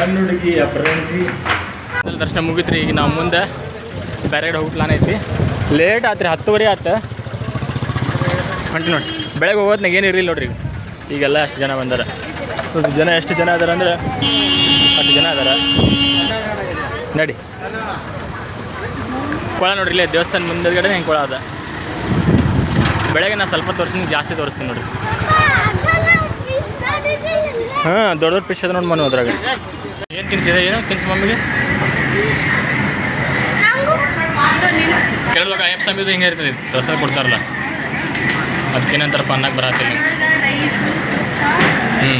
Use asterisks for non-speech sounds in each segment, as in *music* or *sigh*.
ನನ್ನ ಹುಡುಗಿ ದರ್ಶನ ಮುಗಿತ್ರಿ, ಈಗ ನಾವು ಮುಂದೆ ಬೇರೆ ಕಡೆ ಹೋಗಿ ಪ್ಲಾನ್ ಐತಿ. ಲೇಟ್ ಆತ್ರಿ, ಹತ್ತುವರೆ ಆತು. ಹೊಂಟಿ ನೋಡಿ ಬೆಳಗ್ಗೆ ಹೋಗೋದ್ನಾಗ ಏನು ಇರಲಿಲ್ಲ ನೋಡ್ರಿ ಈಗ. ಈಗೆಲ್ಲ ಅಷ್ಟು ಜನ ಬಂದಾರ. ಜನ, ಎಷ್ಟು ಜನ ಅದಾರ ಅಂದ್ರೆ ಅಷ್ಟು ಜನ ಅದಾರ. ನಡಿ. ಕೊಳ ನೋಡ್ರಿ, ಇಲ್ಲೇ ದೇವಸ್ಥಾನ ಮುಂದಗಡೆ ಹೆಂಗೆ ಕೊಳ ಅದ. ಬೆಳಗ್ಗೆ ನಾ ಸ್ವಲ್ಪ ತೋರಿಸ್ತೀನಿ ಜಾಸ್ತಿ ತೋರಿಸ್ತೀನಿ ನೋಡ್ರಿ. ಹಾಂ ದೊಡ್ಡ ದೊಡ್ಡ ಪಿಶ್ ಅದ ನೋಡಿ ಮನು ಅದ್ರಾಗ. ತಿನ್ಸಿದೆ ಏನು ತಿನ್ಸು ಮಮ್ಮಿಗೆ? ಕೆಲವಾಗ ಆಯಪ್ಪ ಸ್ವಾಮಿದು ಹಿಂಗೆ ಇರ್ತದೆ, ಪ್ರಸಾದ ಕೊಡ್ತಾರಲ್ಲ. ಅದಕ್ಕೇನಂತಾರಪ್ಪ ಅನ್ನಕ್ಕೆ ಬರತ್ತಿಲ್ಲ ಹ್ಞೂ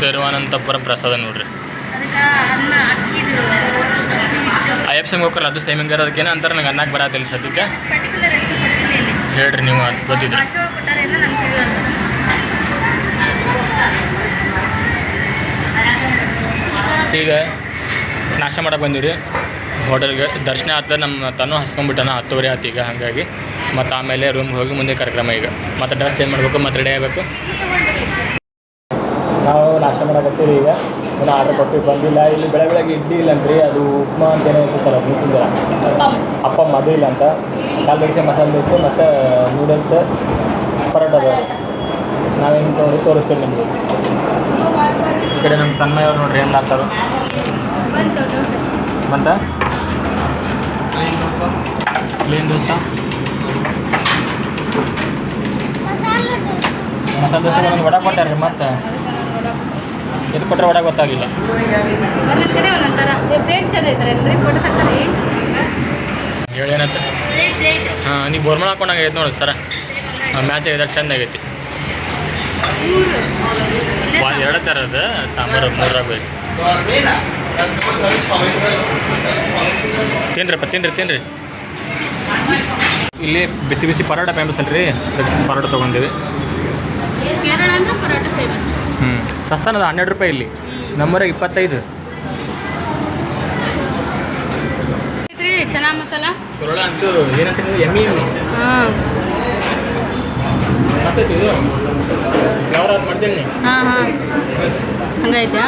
ತಿರುವನಂತಪುರಂ ಪ್ರಸಾದ ನೋಡ್ರಿ. ಅಯ್ಯಪ್ಪ ಸ್ವಾಮಿ ಹೋಗ್ರಲ್ಲ ಅದು ಸೇಮ್ ಹಿಂಗಾರ ಅದಕ್ಕೇನೋ ಅಂತಾರೆ, ನಂಗೆ ಅನ್ನಕ್ಕೆ ಬರತ್ತಿಲ್ಲ ಸದ್ಯಕ್ಕೆ. ಹೇಳ್ರಿ ನೀವು, ಅದು ಗೊತ್ತಿದ್ರೆ ಈಗ ನಾಷ್ಟ ಮಾಡಕ್ಕೆ ಬಂದೀವಿ ಹೋಟೆಲ್ಗೆ ದರ್ಶನ ಆತ ನಮ್ಮ ತನೂ ಹಸ್ಕೊಂಡ್ಬಿಟ್ಟನ, ಹತ್ತುವರೆ ಆತು ಈಗ ಹಾಗಾಗಿ. ಮತ್ತು ಆಮೇಲೆ ರೂಮ್ಗೆ ಹೋಗಿ ಮುಂದೆ ಕಾರ್ಯಕ್ರಮ ಈಗ. ಮತ್ತು ಡ್ರೆಸ್ ಚೇಂಜ್ ಮಾಡಬೇಕು, ಮತ್ತು ರೆಡಿ ಆಗಬೇಕು. ನಾವು ನಾಷ್ಟ ಮಾಡಕತ್ತೀವಿ ಈಗ. ಏನೋ ಆರ್ಡರ್ ಕೊಟ್ಟು ಬಂದಿಲ್ಲ. ಇಲ್ಲಿ ಬೆಳೆ ಬೆಳಗ್ಗೆ ಇಡ್ಲಿ ಇಲ್ಲ ಅಂತ್ರಿ ಅದು ಉಪ್ಮಾ ಅಂತ ಏನೋ ಇರ್ತಿತ್ತಲ್ಲ ನೀವು ತಿಂದಿರ ಅಪ್ಪ ಅದು ಇಲ್ಲ ಅಂತ. ಕಾಲು ದೋಸೆ ಮಸಾಲೆ ದೋಸೆ, ಮತ್ತು ನೂಡಲ್ಸ್ ಪರೋಟ ನಾವೇನು ತೋರಿಸ್ತೀವಿ ನಿಮಗೆ. ಈ ಕಡೆ ನಮ್ಮ ತನ್ಮಯವ್ರು ನೋಡ್ರಿ ಏನು ಮಾಡ್ತಾರೋ. ಬಂತ? ಕ್ಲೀನ್ ದೋಸೆ. ಮಸಾಲೆ ದೋಸೆ ಒಂದು ವಡ ಕೊಟ್ಟಾರೆ ಮತ್ತೆ. ಇದು ಕೊಟ್ಟರೆ ವಡ ಗೊತ್ತಾಗಿಲ್ಲ. ಹೇಳಿ ಏನಂತ? ಹಾಂ, ನೀವು ಬೋರ್ಮನ್ ಹಾಕೊಂಡಾಗ ಐತೆ ನೋಡಿ ಸರ. ಮ್ಯಾಚ್ ಆಗೈತೆ ಚಂದ ಆಗೈತಿ. ಒಂದು ಎರಡು ಥರದ ಸಾಂಬಾರು ಮೂರಾಗ ಬೇಕು ತಿನ್ರಪ್ಪ ತಿನ್ರಿ ತಿನ್ರಿ. ಇಲ್ಲಿ ಬಿಸಿ ಬಿಸಿ ಪರೋಟ ಫೇಮಸ್ ಅಲ್ರಿ ಪರೋಟ ತೊಗೊಂಡಿವಿ. ಹ್ಞೂ ಸಸ್ತಾನದ ಹನ್ನೆರಡು ರೂಪಾಯಿ ಇಲ್ಲಿ. ನಮ್ಮೂರಾಗ ಇಪ್ಪತ್ತೈದು. ಚೆನ್ನಾಗಿ ಮಸಾಲ? ಅಂತೂ ಏನಂತ ಎಮ್ಮಿ ಎಮ್ಮಿ? ಹಾಂ ಹಾಂ. ಹಂಗೈತೆ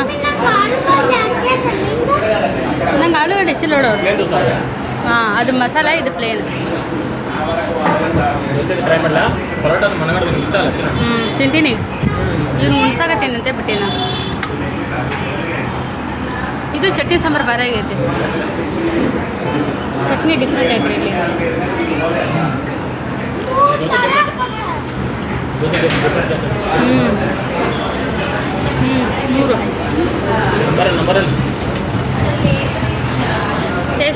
ನಂಗೆ ಆಲೂಗಡ್ಡೆ ಚಿಲ್ ನೋಡೋರು ಹಾಂ ಅದು ಮಸಾಲ ಇದು ಪ್ಲೇನ್. ಹ್ಞೂ ತಿಂತೀನಿ. ಈಗ ಮುನ್ಸಾಕತ್ತೀನಂತೆ ಬಿಟ್ಟಿನ ಇದು ಚಟ್ನಿ ಸಾಂಬಾರು ಭಾರಿ ಆಗೈತೆ. ಚಟ್ನಿ ಡಿಫ್ರೆಂಟ್ ಐತ್ರಿ ಇಲ್ಲಿ ದೋಸೆ ದೋಸೆ ಹ್ಞೂ ಹ್ಞೂ ಮೂರು ನಂಬರಲ್ಲಿ ನಂಬರಲ್ಲಿ ಟೇಸ್ಟ್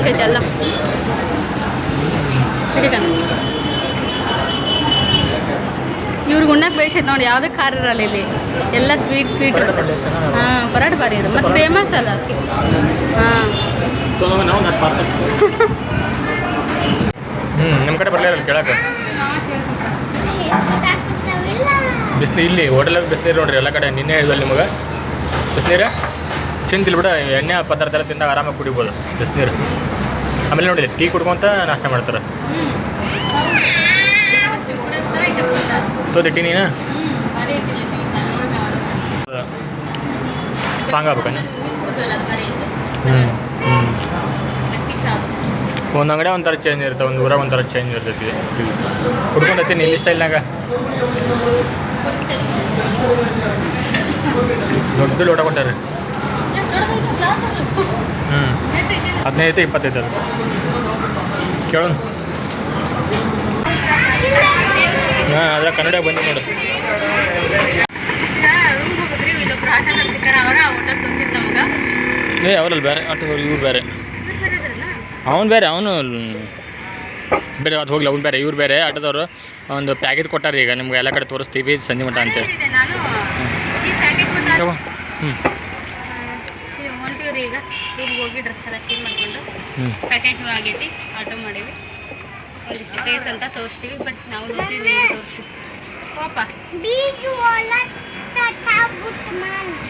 ಐತೆ ಎಲ್ಲ ಹಿಡಿತಾನ ಇವ್ರಿಗೆ ಉಣ್ಣಕ್ಕೆ ಬೇಯಿಸೈತೆ ನೋಡಿ ಯಾವುದೇ ಖಾರ ಇರಲ್ಲ ಇಲ್ಲಿ. ಎಲ್ಲ ಸ್ವೀಟ್ ಸ್ವೀಟ್ ಇರುತ್ತೆ. ಹಾಂ ಪರಾಟ ಭಾರಿ ಇದೆ. ಮತ್ತು ಫೇಮಸ್ ಅಲ್ಲ. ಹಾಂ. ಹ್ಞೂ ನಮ್ಮ ಕಡೆ ಬರಲಿಲ್ಲ ಕೇಳಕ್ಕೆ. ಬಿಸಿನೀರು ಇಲ್ಲಿ ಹೋಟೆಲಾಗ ಬಿಸಿನೀರು ನೋಡ್ರಿ ಎಲ್ಲ ಕಡೆ ನಿನ್ನೆ ಹೇಳಿದ್ವಲ್ಲ ನಿಮಗೆ? ಬಿಸಿನೀರು? ಚಿಂತಿಲ್ಲ ಬಿಡ ಎಣ್ಣೆ ಪದಾರ್ಥ ಎಲ್ಲ ತಿಂದಾಗ ಆರಾಮಾಗಿ ಕುಡಿಬೋದು ಬಿಸಿನೀರು. ಆಮೇಲೆ ನೋಡಿ ಟೀ ಕುಡ್ಕೊಂತ ನಾಷ್ಟ ಮಾಡ್ತಾರೆ. ತೋದಿ ಟೀ ನೀನು? ಸಾಂಗ್ ಆಗ್ಬೇಕನ್ನ ಹ್ಞೂ ಹ್ಞೂ ಒಂದು ಅಂಗಡಿ ಒಂಥರ ಚೇಂಜ್ ಇರುತ್ತೆ, ಒಂದು ಊರಾಗ ಒಂಥರ ಚೇಂಜ್ ಇರ್ತೈತಿ. ಕುಡ್ಕೊಂಡೈತಿ ಇಲ್ಲಿ ಸ್ಟೈಲ್ನಾಗ ದೊಡ್ಡ ಲೋಟ ಕೊಟ್ಟಾರೆ ಹ್ಞೂ ಹದಿನೈದು, ಇಪ್ಪತ್ತೈದು ಅದು. ಕೇಳೋಣ. ಹಾಂ ಅದ್ರ ಕನ್ನಡ ಬಂದು ನೋಡು. ಏ, ಅವರಲ್ಲಿ ಬೇರೆ ಆಟೋ ಇವ್ರು ಬೇರೆ. ಅವನು ಬೇರೆ, ಅವನು ಬೇರೆ ಅದು ಹೋಗ್ಲಿ ಅವ್ನು ಬೇರೆ ಇವ್ರು ಬೇರೆ ಆಟೋದವರು ಒಂದು ಪ್ಯಾಕೇಜ್ ಕೊಟ್ಟಾರೆ ಈಗ ನಿಮ್ಗೆ ಎಲ್ಲ ಕಡೆ ತೋರಿಸ್ತೀವಿ ಸಂಜೆ ಮಠ ತಗೋ ಹ್ಞೂ ಈಗ ಹೋಗಿ ಡ್ರೆಸ್ ಎಲ್ಲ ಚೇಂಜ್ ಮಾಡಿಕೊಂಡು ಹ್ಞೂ ಪ್ಯಾಕೇಜ್ ಆಗೈತಿ ಆಟೋ ಮಾಡೀವಿ. ಒಂದಿಷ್ಟು ಪ್ಲೇಸ್ ಅಂತ ತೋರಿಸ್ತೀವಿ ಬಟ್ ನಾವು ನೋಡ್ತೀವಿ ನೀವು ತೋರಿಸ್ತೀವಿ. ಪಾಪ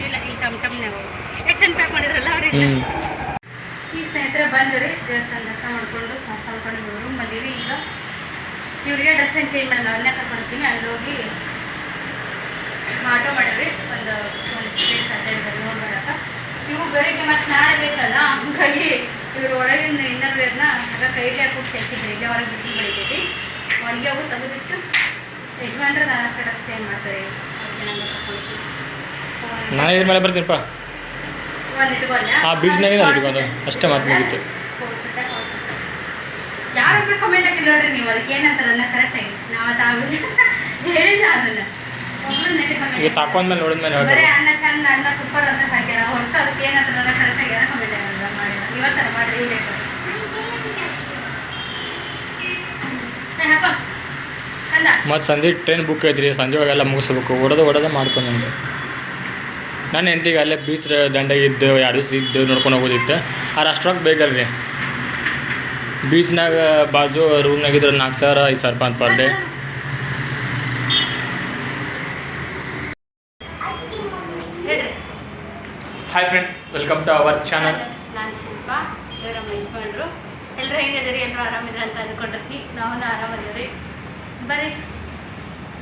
ಇಲ್ಲ ಈ ಟಮ್ ಟಮ್ನೇ ಹೋಗಿ. ಎಷ್ಟು ಚಂದ ಪ್ಯಾಕ್ ಮಾಡಿದ್ರಲ್ಲ ಅವ್ರಿಗೆ. ಹ್ಞೂ ಈ ಸ್ನೇಹಿತರೆ ಬಂದ್ರಿ. ದೇವಸ್ಥಾನ ದರ್ಶನ ಮಾಡ್ಕೊಂಡು ಮಾಡ್ಕೊಂಡು ಇವ್ರ ರೂಮ್ ಬಂದೀವಿ. ಈಗ ಇವ್ರಿಗೆ ಡ್ರೆಸ್ ಏನು ಚೇಂಜ್ ಮಾಡಲ್ಲ. ಅವನ್ನೇ ಕರ್ಕೊಡ್ತೀನಿ ಅಲ್ಲಿ ಹೋಗಿ ಆಟ ಮಾಡಿರಿ. ಒಂದು ಒಂದು ಪ್ಲೇಸ್ ಅದೇ ನೀವು ಬೆಳಿಗ್ಗೆ ಮತ್ತೆ ನಾಳೆ ಬೇಕಲ್ಲ. ಹಂಗಾಗಿ ಇವ್ರ ಒಳಗಿನ ಇನ್ನರ್ ವೇರ್ನ ಆಗ ಕೈಲಿ ಹಾಕ್ಬಿಟ್ಟು ತೆಗ್ದಿದ್ರಿ ಇಲ್ಲೇ ಹೊರಗೆ ಬಿಸಿ ಬೆಳಿತೈತಿ. ಒಣಗಿ ಹೋಗಿ ತೆಗೆದಿಟ್ಟು ಯಜಮಾನ್ರೆ ನಾನು ಸೇಮ್ ಮಾಡ್ತಾರೆ? ನಾನು ಇದ್ರ ಮೇಲೆ ಇಟ್ಕೊಂಡ? ಆ ಬೀಚ್ನಾಗೆ ನಾನು ಇಟ್ಕೊಂಡು ಅಷ್ಟೇ ಮಾತು ಮುಗೀತು. ಯಾರೊಬ್ರು ಕಮೆಂಟ್ ಹಾಕಿ ನೋಡ್ರಿ ನೀವು ಅದಕ್ಕೆ ಏನಂತಾರಲ್ಲ ಕರೆಕ್ಟಾಗಿ ನಾವು ತಾವು ಹೇಳಿದ ಅದನ್ನ. ಒಬ್ರು ನೆಟ್ಟಿ ಈಗ ಕಮೆಂಟ್ ತಾಕೊಂಡ್ಮೇಲೆ ನೋಡಿದ್ಮೇಲೆ ಬರೀ ಹೇಳ್ತಾರೆ ಅನ್ನ ಚಂದ ಅನ್ನ ಸೂಪರ್ ಅಂತ ಹಾಕ್ಯಾರ. ಹೊರತು ಅದಕ್ಕೆ ಏನಂತಾರಲ್ಲ ಕರೆಕ್ಟಾಗಿ ಯಾರು ಕಮೆಂಟ್ ಆಗಿಲ್ಲ ಮಾಡಿಲ್ಲ. ಇವತ್ತರ ಮಾಡ್ರಿ ಇವ್ರು ಹಾಕೋ ಕಂದ ಮತ್ತು ಸಂಜೆ ಟ್ರೈನ್ ಬುಕ್ ಐತ್ರಿ ಸಂಜೆ ಒಳಗೆಲ್ಲ ಮುಗಿಸ್ಬೇಕು. ಹೊಡೆದು ಹೊಡೆದ ಮಾಡ್ಕೊಂಡು ನಾನು ಎಂತೀಗ ಅಲ್ಲೇ ಬೀಚ್ ದಂಡೆಗೆ ಇದ್ದು ಎರಡು ದಿವಸ ಇದ್ದು ನೋಡ್ಕೊಂಡು ಹೋಗೋದಿತ್ತು. ಆದ್ರೆ ಬೇಕಲ್ಲ ರೀ ಬೀಚ್ನಾಗ ಬಾಜು ರೂಮ್ನಾಗಿದ್ರೆ ನಾಲ್ಕು ಸಾವಿರ ಐದು ಸಾವಿರ ರೂಪಾಯಿ ಅಂತ per day hi friends welcome to our channel ನಾನು ಶಿಲ್ಪ ಎಲ್ಲರೂ ಹೆಂಗಿದ್ದೀರಿ? ಎಲ್ಲರೂ ಆರಾಮಿದ್ರೆ ಅಂತ ಅಂದ್ಕೊಂಡಿರ್ತಿ ನಾವು ಆರಾಮದಿವ್ರಿ ಬರ್ರಿ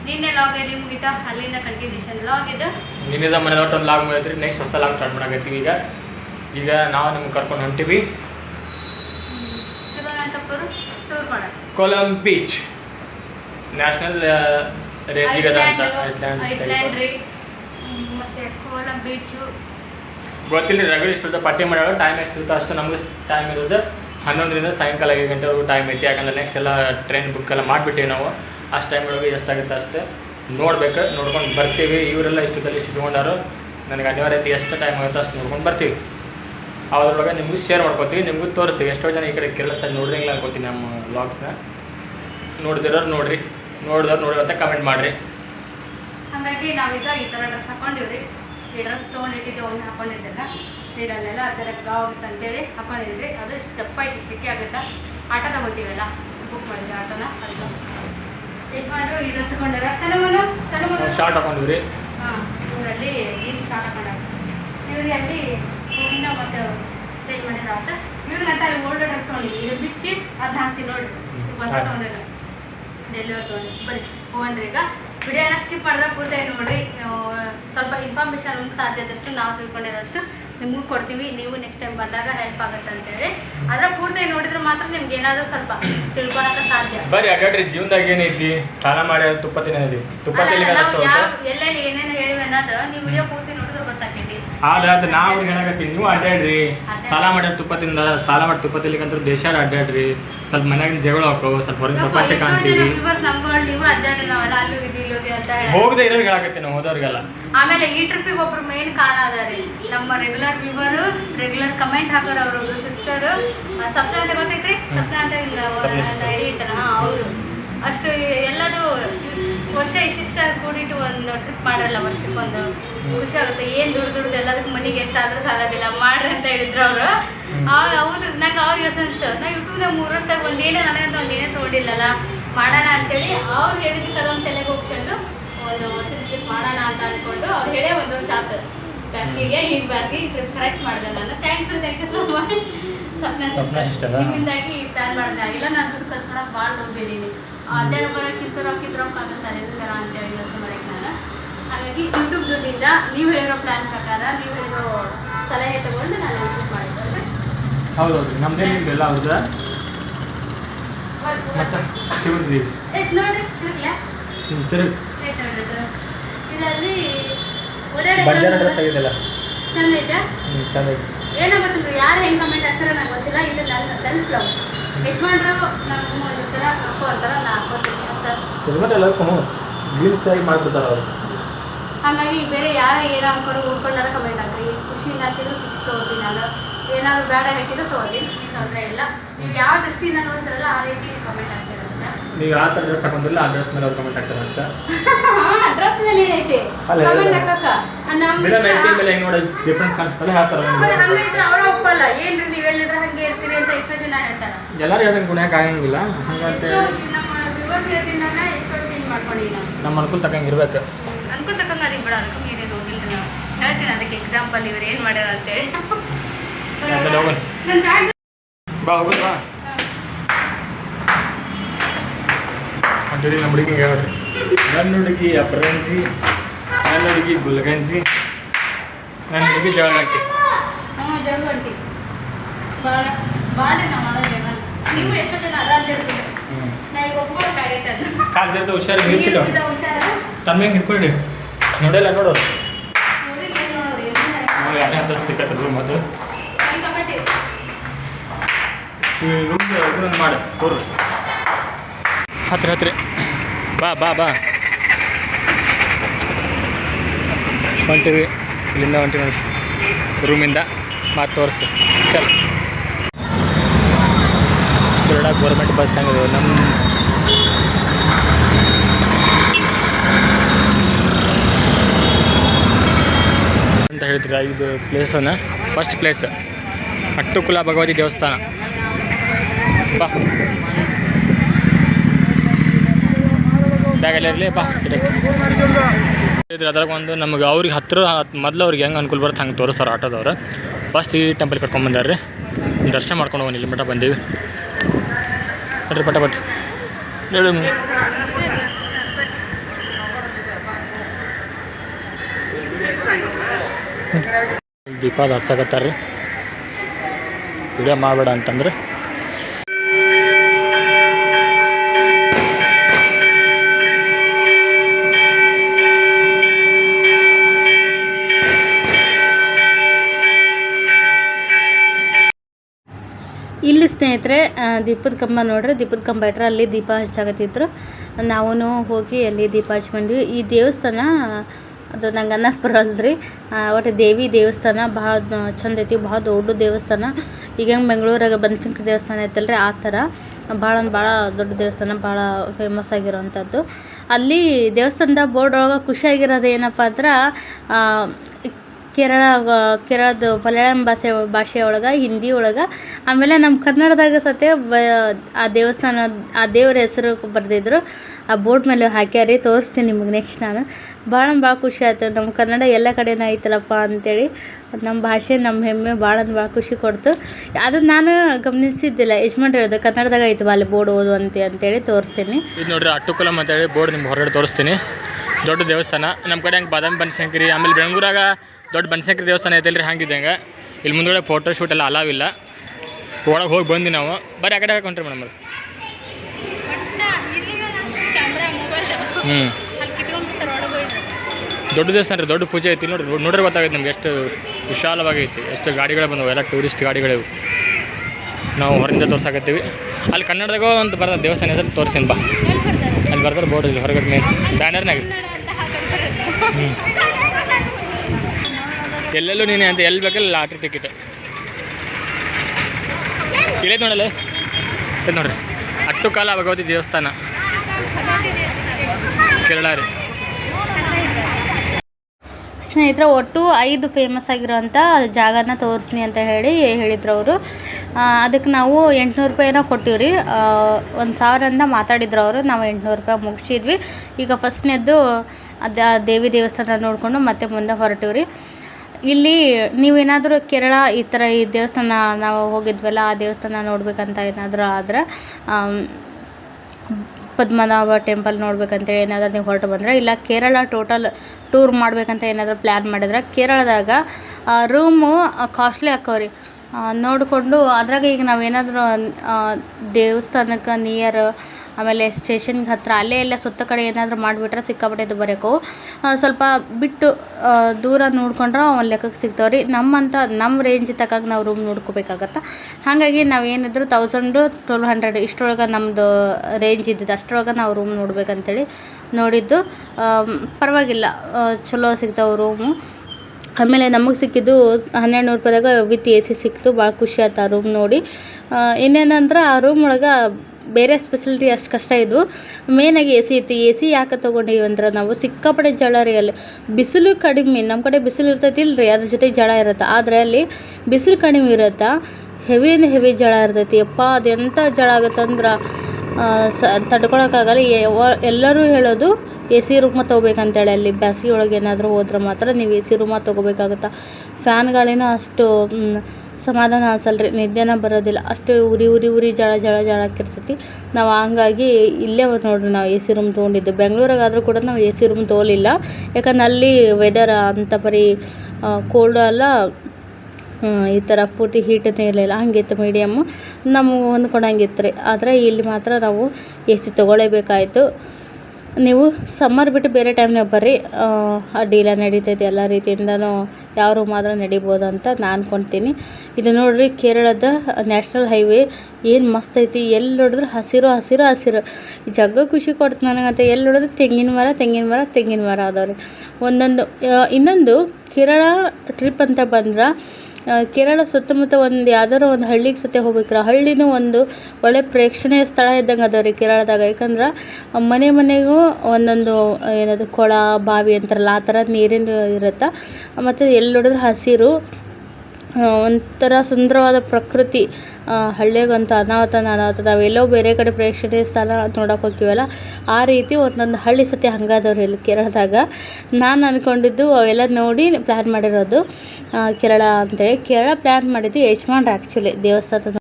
ನಿನ್ನೆ ಲಾಗ್ ಎಲ್ಲಿ ಮುಗಿತಾ ಅಲ್ಲಿಂದ ಕಂಟಿನ್ಯೂಷನ್ ಲಾಗ್ ಇದು ನಿನ್ನಿಂದ ಮನೆ ಒಟ್ಟು ಒಂದು ಲಾಗ್ ಮುಗಿದ್ರಿ ನೆಕ್ಸ್ಟ್ ಹೊಸ ಲಾಗ್ ಸ್ಟಾರ್ಟ್ ಮಾಡಾಕತ್ತೀವಿ ಈಗ. ಈಗ ನಾವು ನಿಮ್ಗೆ ಕರ್ಕೊಂಡು ಹೊಂಟಿವಿ. ಕೊಲಂ ಬೀಚ್. ನ್ಯಾಷನಲ್ ರೇಂಜಿಗೆ ಅಂತ ಐಸ್ಲ್ಯಾಂಡ್ ಗೊತ್ತಿಲ್ಲ ರಗಡ್ ಇಷ್ಟಿರ್ತದೆ ಪಟ್ಟಿ ಮಾಡೋ ಟೈಮ್ ಎಷ್ಟಿರುತ್ತೆ ಅಷ್ಟು ನಮ್ಗೆ ಟೈಮ್ ಇರೋದು ಹನ್ನೊಂದರಿಂದ ಸಾಯಂಕಾಲ ಐದು ಗಂಟೆವರೆಗೂ ಟೈಮ್ ಐತಿ ಯಾಕಂದ್ರೆ ನೆಕ್ಸ್ಟ್ ಎಲ್ಲ ಟ್ರೈನ್ ಬುಕ್ ಎಲ್ಲ ಮಾಡಿಬಿಟ್ಟಿವಿ ನಾವು. ಅಷ್ಟು ಟೈಮ್ ಒಳಗೆ ಎಷ್ಟಾಗುತ್ತೆ ಅಷ್ಟೇ. ನೋಡ್ಬೇಕು, ನೋಡ್ಕೊಂಡು ಬರ್ತೀವಿ. ಇವರೆಲ್ಲ ಇಷ್ಟು ಇಟ್ಕೊಂಡಾರು ನನಗೆ ಐತಿ, ಎಷ್ಟು ಟೈಮ್ ಆಗುತ್ತೆ ಅಷ್ಟು ನೋಡ್ಕೊಂಡು ಬರ್ತೀವಿ. ಅದ್ರೊಳಗೆ ನಿಮಗೂ ಶೇರ್ ಮಾಡ್ಕೊತೀವಿ, ನಿಮಗೂ ತೋರಿಸ್ತೀವಿ. ಎಷ್ಟೋ ಜನ ಈ ಕಡೆ ಕೆಲಸ ನೋಡಿದಂಗಿಲ್ಲ ಅನ್ಕೋತೀನಿ ನಮ್ಮ ವ್ಲಾಗ್ಸ್ನ ನೋಡಿದಿರೋರು ನೋಡಿರಿ, ನೋಡಿದವ್ರು ನೋಡಿ ಅಂತ ಕಮೆಂಟ್ ಮಾಡಿರಿ. ಹಾಗಾಗಿ ನಾವೀಗ ಈ ಥರ ಡ್ರೆಸ್ ಹಾಕೊಂಡಿವ್ರಿ. ಈ ಡ್ರೆಸ್ ತೊಗೊಂಡಿಟ್ಟಿದ್ದೆ ಒಮ್ಮೆ ಹಾಕೊಂಡಿದ್ದೆಲ್ಲ. ಆ ಅಲ್ಲೆಲ್ಲ ಥರ ಹೋಗುತ್ತೆ ಅಂತೇಳಿ ಹಾಕೊಂಡಿದ್ರಿ ಅದು ಸ್ಟೆಪ್ ಆಯಿತು ಸೆಕೆ ಆಗುತ್ತಾ? ಆಟೋ ತಗೊತೀವಲ್ಲ? ಬುಕ್ ಮಾಡಿದ್ವಿ ಆಟೋನ? ಅದು. ಮಾಡಿದ್ರು ಇದು ಕನಮನು? ಕನಮನು? ಶಾರ್ಟ್ ಹಾಕೊಂಡಿವ್ರಿ. ಹಾಂ ಇವರಲ್ಲಿ ಶಾರ್ಟ್ ಹಾಕೊಂಡಾರ? ಇವ್ರಿಗೆ ಅಲ್ಲಿ ಮತ್ತೆ ಚೇಂಜ್ ಮಾಡಿದ್ರ ಆತ ಅಂತ ಅಲ್ಲಿ ಓಲ್ಡ್ ಡ್ರೆಸ್ ತೊಗೊಂಡಿದ್ವಿ ಇದು ಬಿಚ್ಚಿ ಅದನ್ನ ಹಾಕ್ತೀನಿ ನೋಡಿ. ಹೊಸ ತೊಗೊಂಡಿಲ್ಲ ಡೆಲಿವರಿ ತೊಗೊಂಡು ಬನ್ನಿ ಹೋಗಂದ್ರಿ ಈಗ ವಿಡಿಯೋನ ಸ್ಕಿಪ್ ಮಾಡಿದ್ರೆ ಪೂರ್ತಿ ನೋಡ್ರಿ. ಸ್ವಲ್ಪ ಇನ್ಫಾರ್ಮೇಷನ್ ಸಾಧ್ಯ ಸಾಧ್ಯದಷ್ಟು ನಾವು ತಿಳ್ಕೊಂಡಿರೋಷ್ಟು ನಿಮಗೂ ಕೊಡ್ತೀವಿ ನೀವು ನೆಕ್ಸ್ಟ್ ಟೈಮ್ ಬಂದಾಗ ಹೆಲ್ಪ್ ಆಗುತ್ತೆ ಅಂತೇಳಿ. ಅದರ ಪೂರ್ತಿ ನೋಡಿದ್ರೆ ಮಾತ್ರ ನಿಮ್ಗೆ ಏನಾದರೂ ಸ್ವಲ್ಪ ತಿಳ್ಕೊಳಕ ಸಾಧ್ಯ. ಬರೀ ಅಡ್ಡಾಡ್ರಿ ಜೀವನದಾಗ ಏನೈತಿ? ಸ್ನಾನ ಮಾಡಿ ತುಪ್ಪ ತಿನ್ನೋದಿ ತುಪ್ಪ ಎಲ್ಲೆಲ್ಲಿ ಏನೇನು ಹೇಳಿವೆ ಅನ್ನೋದು ನೀವು ವಿಡಿಯೋ ಪೂರ್ತಿ ಆದ್ರೆ ಅದು ನಾ ಅವ್ರಿಗೆ ಹೇಳಕತ್ತೀನಿ ನೀವು ಅಡ್ಡಾಡ್ರಿ. ಸಾಲ ಮಾಡ್ಯಾರ ತುಪ್ಪ ತಿಂದ ಸಾಲ ಮಾಡಿ ತುಪ್ಪ ತಿನ್ಲಿಕ್ಕಂತ ದೇಶ ಅಡ್ಡಾಡ್ರಿ. ಸ್ವಲ್ಪ ಮನ್ಯಾಗಿನ ಜಗಳ ಹಾಕೋ ಸ್ವಲ್ಪ ಹೊರಗಿನ ಪ್ರಪಂಚ ಕಾಣ್ತೀವಿ. ನೀವು ಹೋಗದೆ ಇರೋರಿಗೆ ಹೇಳಕತ್ತೀನಿ ಹೋದವ್ರಿಗೆಲ್ಲ. ಆಮೇಲೆ ಈ ಟ್ರಿಪ್ಪಿಗೆ ಒಬ್ರು ಮೇನ್ ಕಾರಣ ಅದ ರೀ. ನಮ್ಮ ರೆಗ್ಯುಲರ್ ವ್ಯೂವರ್ ರೆಗ್ಯುಲರ್ ಕಮೆಂಟ್ ಹಾಕೋರು ಅವರು ಸಿಸ್ಟರ್ ಸಪ್ನ ಅಂತ ಗೊತ್ತೈತ್ರಿ? ಸಪ್ನ ಅಂತ ಇಲ್ಲ ಅಂತ ಐಡಿ ಐತಲ್ಲ ಅವರು. ಅಷ್ಟು ಎಲ್ಲದು ವರ್ಷ ಇಷ್ಟಿಷ್ಟ ಕೂಡಿಟ್ಟು ಒಂದು ಟ್ರಿಪ್ ಮಾಡಲ್ಲ ವರ್ಷಕ್ಕೊಂದು. ಖುಷಿ ಆಗುತ್ತೆ. ಏನು ದೂರ ದುಡ್ದು ಎಲ್ಲದಕ್ಕೂ ಮನೆಗೆ ಎಷ್ಟಾದ್ರೂ ಸಾಲೋದಿಲ್ಲ. ಮಾಡ್ರಿ ಅಂತ ಹೇಳಿದ್ರು ಅವರು. ಹೌದು. ನಂಗೆ ಅವಾಗ ಯೋಚನೆ ನಾ ಯೂಟ್ಯೂಬ್ನಾಗ ಮೂರು ವರ್ಷದಾಗ ಒಂದೇನೇ ನನಗಂತ ಒಂದೇನೇ ತೊಗೊಂಡಿಲ್ಲಲ್ಲ. ಮಾಡೋಣ ಅಂತೇಳಿ ಅವ್ರು ಹೇಳಿದ್ದಕ್ಕೆ ಅದೊಂದು ತಲೆಗೆ ಹೋಗ್ಕೊಂಡು ಒಂದು ವರ್ಷದ ಟ್ರಿಪ್ ಮಾಡೋಣ ಅಂತ ಅನ್ಕೊಂಡು ಅವ್ರು ಹೇಳೇ ಒಂದು ವರ್ಷ ಆತು. ಬ್ಯಾಸ್ಗೆಗೆ ಈಗ ಬ್ಯಾಸ್ಗೆ ಟ್ರಿಪ್ ಕರೆಕ್ಟ್ ಮಾಡಿದೆ ನಾನು. Thanks thank you so much Sapna? ನಿಮ್ಮಿಂದಾಗಿ plan ಮಾಡಿದೆ ಇಲ್ಲ ನಾನು ದುಡ್ಡು ಕಲ್ತ್ಕೊಳಕ್ಕೆ ಭಾಳ ನಂಬಿದ್ದೀನಿ ಅದೇ ಬರೋಕ್ಕಿಂತ ರೊಕ್ಕಿಂತ ರೊಕ್ಕ ಆಗುತ್ತೆ ಅದೇ ಥರ ಅಂತೇಳಿ ಯೋಚನೆ ಮಾಡಕ್ಕೆ ನಾನು. ಹಾಗಾಗಿ ಯೂಟ್ಯೂಬ್ ದುಡ್ಡಿಂದ ನೀವು ಹೇಳಿರೋ ಪ್ಲಾನ್ ಪ್ರಕಾರ ನೀವು ಹೇಳಿರೋ ಸಲಹೆ ತಗೊಂಡು ನಾನು ಯೂಟ್ಯೂಬ್ ಮಾಡಿದ್ದೆ ಹೌದು ಹೌದು ನಿಮ್ಗೆ ಎಲ್ಲ ಹೌದ? ಮತ್ತೆ? ತಿರುಗಿ. ನೋಡ್ರಿ dress. ಇದರಲ್ಲಿ ಒಳ್ಳೆ ಬಂಜಾರ ಡ್ರೆಸ್ ಆಗಿದೆಲ್ಲ ಚಂದ ಐತೆ ಹ್ಞೂ ಏನೋ ಗೊತ್ತಿಲ್ಲ ಯಾರು ಹೆಂಗೆ ಕಮೆಂಟ್ ಹಾಕ್ತಾರ ನಂಗೆ ಗೊತ್ತಿಲ್ಲ. ಇದು ನನ್ನ ಸೆಲ್ಫ್ ಲವ್ ಯಜಮಾನ್ರು ನಾನು ಹ್ಞೂ ಥರ ಹಾಕೋ ಅಂತಾರ ನಾ ಹಾಕೋತೀನಿ ಅಷ್ಟೇ. ಹೆಲ್ಮೆಟ್ ಆಗಿ ಮಾಡ್ಬಿಡ್ತಾರೆ ಅವರು. ಹಾಗಾಗಿ ಬೇರೆ ಯಾರ ಏನೋ ಅನ್ಕೊಂಡು ಉಳ್ಕೊಂಡಾರ ಕಮೆಂಟ್ ಹಾಕ್ರಿ ಖುಷಿಯಿಂದ ಹಾಕಿದ್ರು ಖುಷಿ ತೊಗೋತೀನಿ ನಾನು. ಏನಾದ್ರು ಬೇಡ ಹಾಕಿದ್ರು ತೊಗೋತೀನಿ ಏನು ತೊಂದರೆ ಇಲ್ಲ. ನೀವು ಯಾವ ದೃಷ್ಟಿಯಿಂದ ನೋಡ್ತಾರಲ್ಲ ಆ ರೀತಿ ಕಮೆಂಟ್ ಹಾಕ್ತೀರ ಅಷ್ಟೇ. ನೀವು ಆ ಥರ ಡ್ರೆಸ್ ಹಾಕೊಂಡಿಲ್ಲ ಆ ಡ್ರೆಸ್ ಮೇಲೆ ಅವ್ರು ಕಮೆಂಟ್ ಹಾಕ್ತಾರೆ ಅಷ್ಟೇ. *laughs* ಮೇಲೆ ಏನೈತಿ ಅಲ್ಲ, ಕಮೆಂಟ್ ಇಲ್ಲ. ಹಾಕಕ್ಕ ನಮ್ಗೆ ಬಿಡ ಇಷ್ಟ. ನೈಟಿ ಮೇಲೆ ಹೆಂಗೆ ನೋಡಿ ಡಿಫ್ರೆನ್ಸ್ ಕಾಣಿಸ್ತಲ್ಲ ಹೇಳ್ತಾರೆ ಮತ್ತೆ ಹಂಗಿದ್ರೆ ಅವರ ಒಪ್ಪಲ್ಲ. ಏನ್ರಿ ನೀವೆಲ್ಲಿದ್ರೆ ಹಂಗೆ ಇರ್ತೀರಿ ಅಂತ ಎಷ್ಟೋ ಜನ ಹೇಳ್ತಾರ. ಎಲ್ಲರೂ ಹೇಳ್ದಂಗೆ ಗುಣ್ಯಾಕ ಆಗಂಗಿಲ್ಲ. ಹಂಗಂತ ನಮ್ಮ ಎಷ್ಟೋ ಚೇಂಜ್ ನಮ್ಮ ಅನುಕೂಲ ತಕ್ಕಂಗೆ ಇರ್ಬೇಕು. ಅದಕ್ಕೆ ಬಿಡ ಅದಕ್ಕೆ ಮೀರಿ ಹೋಗಿಲ್ಲ ನಾವು. ಹೇಳ್ತೀನಿ ಅದಕ್ಕೆ ಎಕ್ಸಾಂಪಲ್ ಇವ್ರು ಏನು ಮಾಡ್ಯಾರ ಅಂತೇಳಿ ನನ್ನ ಬ್ಯಾಗ್ ಬಾ ಹೋಗೋಣ ಬಾ. ಅಂತೇಳಿ ನಮ್ಮ ಹುಡುಗಿಗೆ ಹೇಳ್ರಿ. ನನ್ನ ಹುಡುಗಿ ಅಪರಂಜಿ ನನ್ನ ಹುಡುಗಿ ಗುಲ್ಗಂಜಿ ನನ್ನ ಹುಡುಗಿ ಜೋಳಗಟ್ಟಿ ಹ್ಞೂ ಜಗಂಟಿ ಭಾಳ ಭಾಳ ನಾವು ನೀವು ಎಷ್ಟೋ ಜನ ಅದಾಡ್ತಿರ್ತೀವಿ ನಾ ಈಗ ಒಪ್ಕೋಬೇಕಾಗೈತೆ ಅದು ಕಾಲ್ ಜರ್ತ ಹುಷಾರು ನಿಲ್ಸಿಲ್ಲ ತಮ್ಮ ಹಿಡ್ಕೊಳ್ಳಿ ನೋಡಿಲ್ಲ ನೋಡೋರು ಯಾಕಂತ ನಾವು ಯಾರೇ ಅಂತ ಸಿಕ್ಕತ್ತ ರೂಮ್ ಮಾಡು ತೋರು ಹತ್ರ ಹತ್ರ. ಬಾ ಬಾ ಬಾ. ಹೊಂಟಿವಿ ಇಲ್ಲಿಂದ ಹೊಂಟಿವಿ ನೋಡಿ ರೂಮಿಂದ ಮಾತು ತೋರಿಸ್ತು ಚಲ್. ದೊಡ್ಡ ಗೌರ್ಮೆಂಟ್ ಬಸ್ ಹೆಂಗಿದೆ? ನಮ್ಮ ಅಂತ ಹೇಳಿದ್ರೆ ಇದು ಪ್ಲೇಸನ್ನು ಫಸ್ಟ್ ಪ್ಲೇಸ್ ಅಟ್ಟುಕುಲ ಭಗವತಿ ದೇವಸ್ಥಾನ. ಬಾ. ಬ್ಯಾಗಲ್ಲಿ ಬಾ ಅದ್ರಾಗ ಒಂದು ನಮಗೆ ಅವ್ರಿಗೆ ಹತ್ತಿರ ಮೊದಲು ಅವ್ರಿಗೆ ಹೆಂಗೆ ಅನುಕೂಲ ಬರುತ್ತೆ ಹಂಗೆ ತೋರಿಸ್ತಾರೆ ಆಟೋದವ್ರು. ಫಸ್ಟ್ ಈ ಟೆಂಪಲ್ ಕರ್ಕೊಂಬಂದಾರ ರೀ. ದರ್ಶನ ಮಾಡ್ಕೊಂಡು ಹೋಗಿ ಇಲ್ಲಿ ಮಠ ಬಂದೀವಿ. ನೋಡ್ರಿ, ಪಟ, ಪಟ್. ಹೇಳು ದೀಪ ಅದು ಹಚ್ಚಕತ್ತಾರ ರೀ. ವಿಡಿಯೋ ಮಾಡಬೇಡ ಅಂತಂದ್ರೆ. ಸ್ನೇಹಿತರೆ ದೀಪದ ಕಂಬ ನೋಡ್ರಿ, ದೀಪದ ಕಂಬ ಇಟ್ರೆ ಅಲ್ಲಿ ದೀಪ ಹಚ್ಚಾಕತ್ತಿದ್ರು. ನಾವೂ ಹೋಗಿ ಅಲ್ಲಿ ದೀಪ ಹಚ್ಕೊಂಡ್ವಿ. ಈ ದೇವಸ್ಥಾನ, ಅದು ನಂಗೆ ಅನ್ನಕ್ಕೆ ಬರಲ್ರಿ ಒಟ್ಟು ದೇವಿ ದೇವಸ್ಥಾನ ಭಾಳ ಚಂದ ಐತಿ ಭಾಳ ದೊಡ್ಡ ದೇವಸ್ಥಾನ. ಈಗ ಹೆಂಗೆ ಬೆಂಗಳೂರಾಗ ಬನಶಂಕರಿ ದೇವಸ್ಥಾನ ಐತಲ್ರಿ, ಆ ಥರ. ಭಾಳ ಭಾಳ ದೊಡ್ಡ ದೇವಸ್ಥಾನ ಭಾಳ ಫೇಮಸ್ ಆಗಿರೋವಂಥದ್ದು. ಅಲ್ಲಿ ದೇವಸ್ಥಾನದ ಬೋರ್ಡ್ ಒಳಗೆ ಖುಷಿಯಾಗಿರೋದು ಏನಪ್ಪ ಅಂದ್ರೆ ಕೇರಳ ಕೇರಳದ ಮಲಯಾಳಂ ಭಾಷೆ ಭಾಷೆ ಒಳಗೆ, ಹಿಂದಿ ಒಳಗೆ. ಆಮೇಲೆ ನಮ್ಮ ಕನ್ನಡದಾಗ ಸತೆ ಬ, ಆ ದೇವಸ್ಥಾನ, ಆ ದೇವ್ರ ಹೆಸರು ಬರೆದಿದ್ರು. ಆ ಬೋರ್ಡ್ ಮೇಲೆ ಹಾಕ್ಯಾರಿ, ತೋರಿಸ್ತೀನಿ ನಿಮಗೆ ನೆಕ್ಸ್ಟ್ ನಾನು. ಭಾಳ ಭಾಳ ಖುಷಿ ಆಯ್ತು. ನಮ್ಮ ಕನ್ನಡ ಎಲ್ಲ ಕಡೆನೂ ಐತಲಪ್ಪ ಅಂತೇಳಿ. ನಮ್ಮ ಭಾಷೆ ನಮ್ಮ ಹೆಮ್ಮೆ ಭಾಳ ಭಾಳ ಖುಷಿ ಕೊಡ್ತು. ಅದು ನಾನು ಗಮನಿಸಿದ್ದಿಲ್ಲ. ಯಜಮಾನ್ರು ಹೇಳಿದೆ, ಕನ್ನಡದಾಗ ಐತು ಅಲ್ಲಿ ಬೋರ್ಡ್ ಓದು ಅಂತ, ಅಂತೇಳಿ ತೋರಿಸ್ತೀನಿ. ಇದು ನೋಡ್ರಿ, ಅಟ್ಟುಕುಲಂ ಅಂತೇಳಿ ಬೋರ್ಡ್ ನಿಮ್ಗೆ ಹೊರಗಡೆ ತೋರಿಸ್ತೀನಿ. ದೊಡ್ಡ ದೇವಸ್ಥಾನ. ನಮ್ಮ ಕಡೆ ಹಂಗೆ ಬಾದಾಮಿ, ಬನಶಂಕರಿ, ಆಮೇಲೆ ಬೆಂಗಳೂರಾಗ ದೊಡ್ಡ ಬನಶಂಕರಿ ದೇವಸ್ಥಾನ ಐತಲ್ರಿ ಹಂಗಿದ್ದಂಗೆ ಇಲ್ಲಿ ಮುಂದ್ಗಡೆ ಫೋಟೋ ಶೂಟ್ ಎಲ್ಲ ಅಲಾವಿಲ್ಲ. ಒಳಗೆ ಹೋಗಿ ಬಂದು ನಾವು. ಬರೀ ಆ ಕಡೆ ಹಾಕೊಂಡ್ರಿ ಮೇಡಮ್ ಹ್ಞೂ ದೊಡ್ಡ ದೇವಸ್ಥಾನ ರೀ, ದೊಡ್ಡ ಪೂಜೆ ಐತಿ. ನೋಡ್ರಿ ನೋಡ್ರಿ ಗೊತ್ತಾಗೈತೆ ನಮ್ಗೆ ಎಷ್ಟು ವಿಶಾಲವಾಗೈತಿ. ಎಷ್ಟು ಗಾಡಿಗಳು ಬಂದವು, ಎಲ್ಲ ಟೂರಿಸ್ಟ್ ಗಾಡಿಗಳಿವೆ ನಾವು ಹೊರಗಿಂದ ತೋರ್ಸಾಕತ್ತೀವಿ. ಅಲ್ಲಿ ಕನ್ನಡದಾಗ ಒಂದು ಬರ್ತಾರೆ ದೇವಸ್ಥಾನ, ಹೆಸರು ತೋರಿಸಿನ್ ಬಾ. ಅಲ್ಲಿ ಬರ್ತಾರೆ ಬೋರ್ಡ್ ಇಲ್ಲಿ ಹೊರಗಡೆ ಮೇನ್ ಬ್ಯಾನರ್ನಾಗ. ಹ್ಞೂ ಎಲ್ಲೆಲ್ಲೂ ನೀನೆ ಅಂತ ಎಲ್ಲಿ ಬೇಕಲ್ಲ ಲಾಟ್ರಿ ಟಿಕೆಟ್ ಇಲ್ಲೈತೆ ನೋಡಲ್ಲ ಇದು ನೋಡ್ರಿ. ಅಟ್ಟುಕಾಲ ಭಗವತಿ ದೇವಸ್ಥಾನ. ಕೇರಳ ರೀ. ಸ್ನೇಹಿತರೆ, ಒಟ್ಟು ಐದು ಫೇಮಸ್ ಆಗಿರೋಂಥ ಜಾಗನ ತೋರಿಸ್ನಿ ಅಂತ ಹೇಳಿ ಹೇಳಿದ್ರು ಅವರು. ಅದಕ್ಕೆ ನಾವು ಎಂಟುನೂರು ರೂಪಾಯಿನ ಕೊಟ್ಟಿವ್ರಿ ಒಂದು ಸಾವಿರದಿಂದ ಮಾತಾಡಿದ್ರು ಅವರು. ನಾವು ಎಂಟುನೂರು ರೂಪಾಯಿ ಮುಗಿಸಿದ್ವಿ. ಈಗ ಫಸ್ಟ್ನೇದ್ದು ಅದು ದೇವಿ ದೇವಸ್ಥಾನ ನೋಡಿಕೊಂಡು ಮತ್ತೆ ಮುಂದೆ ಹೊರಟಿವ್ರಿ ಇಲ್ಲಿ ನೀವೇನಾದರೂ ಕೇರಳ ಈ ಥರ ಈ ದೇವಸ್ಥಾನ ನಾವು ಹೋಗಿದ್ವಲ್ಲ, ಆ ದೇವಸ್ಥಾನ ನೋಡಬೇಕಂತ ಏನಾದರೂ ಆದ್ರೆ ಪದ್ಮನಾಭ ಟೆಂಪಲ್ ನೋಡ್ಬೇಕಂತೇಳಿ ಏನಾದರೂ ನೀವು ಹೊರಟು ಬಂದರೆ, ಇಲ್ಲ ಕೇರಳ ಟೋಟಲ್ ಟೂರ್ ಮಾಡ್ಬೇಕಂತ ಏನಾದರೂ ಪ್ಲ್ಯಾನ್ ಮಾಡಿದ್ರೆ, ಕೇರಳದಾಗ ರೂಮು ಕಾಸ್ಟ್ಲಿ ಹಾಕೋರಿ ನೋಡಿಕೊಂಡು ಅದ್ರಾಗ ಈಗ ನಾವೇನಾದರೂ ದೇವಸ್ಥಾನಕ್ಕೆ ನಿಯರ್ ಆಮೇಲೆ ಸ್ಟೇಷನ್ಗೆ ಹತ್ತಿರ ಅಲ್ಲೇ ಎಲ್ಲ ಸುತ್ತ ಕಡೆ ಏನಾದರೂ ಮಾಡಿಬಿಟ್ರೆ ಸಿಕ್ಕಾಪಟ್ಟೆ ಇದು ಬರೋಕು ಸ್ವಲ್ಪ ಬಿಟ್ಟು ದೂರ ನೋಡ್ಕೊಂಡ್ರೆ ಒಂದು ಲೆಕ್ಕಕ್ಕೆ ಸಿಗ್ತಾವೆ ರೀ ನಮ್ಮಂಥ ನಮ್ಮ ರೇಂಜ್ ತಕ್ಕಾಗ ನಾವು ರೂಮ್ ನೋಡ್ಕೋಬೇಕಾಗತ್ತೆ? ಹಾಗಾಗಿ ನಾವು ಏನಿದ್ರು ತೌಸಂಡು ಟ್ವೆಲ್ ಹಂಡ್ರೆಡ್ ಇಷ್ಟರೊಳಗೆ ನಮ್ಮದು ರೇಂಜ್ ಇದ್ದಿದ್ದು ಅಷ್ಟರೊಳಗೆ ನಾವು ರೂಮ್ ನೋಡ್ಬೇಕಂತೇಳಿ ನೋಡಿದ್ದು. ಪರವಾಗಿಲ್ಲ ಚಲೋ ಸಿಗ್ತಾವೆ ರೂಮು ಆಮೇಲೆ ನಮಗೆ ಸಿಕ್ಕಿದ್ದು ಹನ್ನೆರಡು ನೂರು ರೂಪಾಯಿದಾಗ ವಿತ್ ಎ ಸಿ ಸಿಕ್ತು. ಭಾಳ ಖುಷಿ ಆಯ್ತು ಆ ರೂಮ್ ನೋಡಿ. ಇನ್ನೇನಂದ್ರೆ ಆ ರೂಮ್ ಒಳಗೆ ಬೇರೆ ಸ್ಪೆಷಲಿಟಿ ಅಷ್ಟು ಕಷ್ಟ ಇದು. ಮೇನಾಗಿ ಎ ಸಿ ಇತ್ತು ಎ ಸಿ ಯಾಕೆ ತೊಗೊಂಡೀವಿ ಅಂದ್ರೆ ನಾವು ಸಿಕ್ಕಾಪಟ್ಟೆ ಜಳ ರೀ ಅಲ್ಲಿ. ಬಿಸಿಲು ಕಡಿಮೆ ನಮ್ಮ ಕಡೆ ಬಿಸಿಲು ಇರ್ತೈತಿ ರೀ ಅದ್ರ ಜೊತೆ ಜಳ ಇರುತ್ತೆ. ಆದರೆ ಅಲ್ಲಿ ಬಿಸಿಲು ಕಡಿಮೆ ಇರುತ್ತೆ. ಹೆವಿ ಅಂದ್ರೆ ಹೆವಿ ಜಳ ಇರ್ತೈತಿ. ಅಪ್ಪ ಅದೆಂಥ ಜಳ ಆಗುತ್ತೆ ಅಂದ್ರೆ ಸ, ತಡ್ಕೊಳಕ್ಕಾಗಲ್ಲ. ಎಲ್ಲರೂ ಹೇಳೋದು ಎ ಸಿ ರೂಮ ತೊಗೋಬೇಕಂತೇಳಿ ಅಲ್ಲಿ. ಬ್ಯಾಸಿಗೆ ಒಳಗೆ ಏನಾದರೂ ಹೋದ್ರೆ ಮಾತ್ರ ನೀವು ಎ ಸಿ ರೂಮ ತೊಗೋಬೇಕಾಗುತ್ತೆ. ಫ್ಯಾನ್ ಅಷ್ಟು ಸಮಾಧಾನ ಅನ್ಸಲ್ಲ ರೀ ನಿದ್ದೆನ ಬರೋದಿಲ್ಲ. ಅಷ್ಟು ಉರಿ ಉರಿ ಉರಿ ಜಳ ಜಳ ಜಳ ಕೆಡ್ತೈತಿ ನಾವು ಹಂಗಾಗಿ ಇಲ್ಲೇ ನೋಡಿರಿ ನಾವು ಎ ಸಿ ರೂಮ್ ತೊಗೊಂಡಿದ್ದು. ಬೆಂಗ್ಳೂರಾಗಾದರೂ ಕೂಡ ನಾವು ಎ ಸಿ ರೂಮ್ ತೊಗೊಲಿಲ್ಲ ಯಾಕಂದ್ರೆ ಅಲ್ಲಿ ವೆದರ್ ಅಂತ ಪರಿ ಕೋಲ್ಡ್ ಅಲ್ಲ. ಈ ಥರ ಪೂರ್ತಿ ಹೀಟನೇ ಇರಲಿಲ್ಲ. ಹಂಗಿತ್ತು ಮೀಡಿಯಮ್ಮು ನಮಗೆ ಹೊಂದ್ಕೊಂಡಂಗಿತ್ತು ರೀ. ಆದರೆ ಇಲ್ಲಿ ಮಾತ್ರ ನಾವು ಎ ಸಿ ತೊಗೊಳ್ಳೇಬೇಕಾಯ್ತು. ನೀವು ಸಮ್ಮರ್ ಬಿಟ್ಟು ಬೇರೆ ಟೈಮ್ನಾಗ ಬರ್ರಿ. ಅಡ್ಡಿಯಿಲ್ಲ ನಡಿತೈತಿ ಎಲ್ಲ ರೀತಿಯಿಂದನೂ ಯಾವ ರೂಮ್ ಆದರೂ ನಡಿಬೋದು ಅಂತ ನಾನು ಅನ್ಕೊತೀನಿ. ಇದು ನೋಡ್ರಿ ಕೇರಳದ ನ್ಯಾಷನಲ್ ಹೈವೇ ಏನು ಮಸ್ತ್ ಐತಿ. ಎಲ್ಲಿ ನೋಡಿದ್ರು ಹಸಿರು ಹಸಿರು ಹಸಿರು. ಜಗ್ಗ ಖುಷಿ ಕೊಡ್ತು ನನಗಂತ. ಎಲ್ಲಿ ನೋಡಿದ್ರು ತೆಂಗಿನ ಮರ ತೆಂಗಿನ ಮರ ತೆಂಗಿನ ಮರ ಅದಾವೆ ರೀ ಒಂದೊಂದು ಇನ್ನೊಂದು ಕೇರಳ ಟ್ರಿಪ್ ಅಂತ ಬಂದ್ರೆ ಕೇರಳ ಸುತ್ತಮುತ್ತ ಒಂದು ಯಾವ್ದಾರು ಒಂದು ಹಳ್ಳಿಗೆ ಸತೆ ಹೋಗ್ಬೇಕ್ರೆ. ಹಳ್ಳಿನೂ ಒಂದು ಒಳ್ಳೆ ಪ್ರೇಕ್ಷಣೀಯ ಸ್ಥಳ ಇದ್ದಂಗೆ ಅದಾವೆ ರೀ ಕೇರಳದಾಗ. ಯಾಕಂದ್ರೆ ಮನೆ ಮನೆಗೂ ಒಂದೊಂದು ಏನದು ಕೊಳ, ಬಾವಿ ಅಂತಾರಲ್ಲ ಆ ಥರ ನೀರಿಂದು ಇರುತ್ತೆ. ಮತ್ತು ಎಲ್ಲಿ ನೋಡಿದ್ರು ಹಸಿರು ಒಂಥರ ಸುಂದರವಾದ ಪ್ರಕೃತಿ ಹಳ್ಳಿಗಂತೂ ಅನಾಹುತ ಅನಾಹುತ ನಾವೆಲ್ಲೋ ಬೇರೆ ಕಡೆ ಪ್ರೇಕ್ಷಣೀಯ ಸ್ಥಳ ನೋಡೋಕೆ ಹೋಗ್ತೀವಲ್ಲ, ಆ ರೀತಿ ಒಂದೊಂದು ಹಳ್ಳಿ ಸತಿ ಹಂಗಾದವ್ರು ಇಲ್ಲಿ ಕೇರಳದಾಗ. ನಾನು ಅಂದ್ಕೊಂಡಿದ್ದು ಅವೆಲ್ಲ ನೋಡಿ ಪ್ಲ್ಯಾನ್ ಮಾಡಿರೋದು. ಕೇರಳ ಅಂತೇಳಿ. ಕೇರಳ ಪ್ಲ್ಯಾನ್ ಮಾಡಿದ್ದು ಯಜಮಾನ್ರು ಆ್ಯಕ್ಚುಲಿ ದೇವಸ್ಥಾನದ.